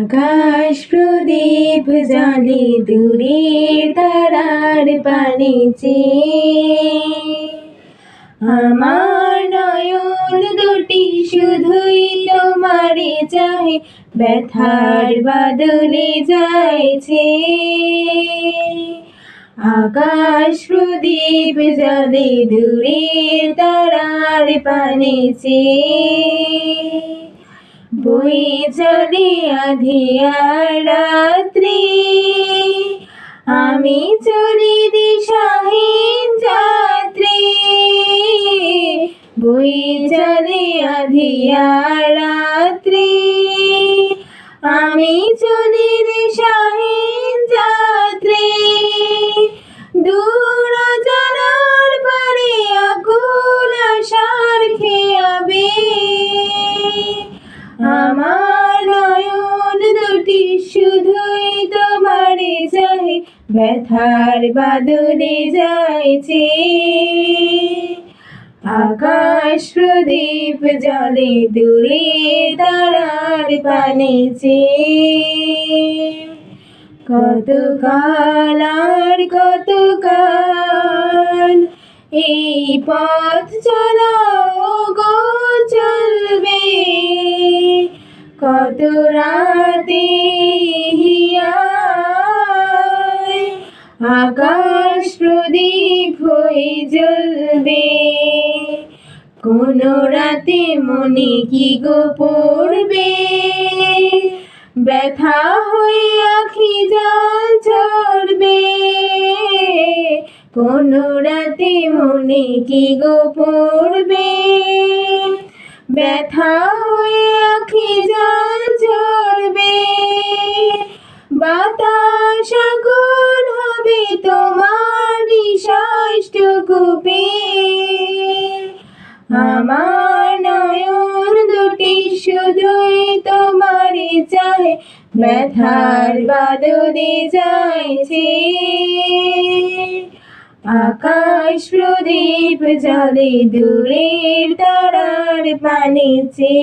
আকাশ প্রদীপ জালে দূরের তারার পানিছে আমার নয়ন দুটি শুধুই তোমারে চাহে, ব্যথার বাদলে যাইছে আকাশ প্রদীপ জালে দূরের তারার পানিছে বই আধিয়া রাত্রি আমি চলি দিশাহীন যাত্রী। বই আধিয়া রাত্রি আমি চলি দিশাহীন ব্যথার বাদলে যাইছে। আকাশ প্রদীপ জলে দূরে তারার পানেছে কত কাল আর কত কাল এই পথ চলাও গো চলবে। কত রাতে হিয়ায় আকাশ প্রদীপ হয়ে জ্বলবে। কোন রাতে মনে কি গো পড়বে? ব্যথা হয়ে আখি জল ঝরবে। কোন রাতে মনে কি গো পড়বে? ব্যথা হয়ে আখি জল ঝরবে। বাতাস হবে তোমার নিঃশ্বাসটুকু আমার নয়ন দুটি শুধুই তোমারে চাহে ব্যথার বাদলে যাইছে। আকাশ প্রদীপ জলে দূরের তারার পানিছে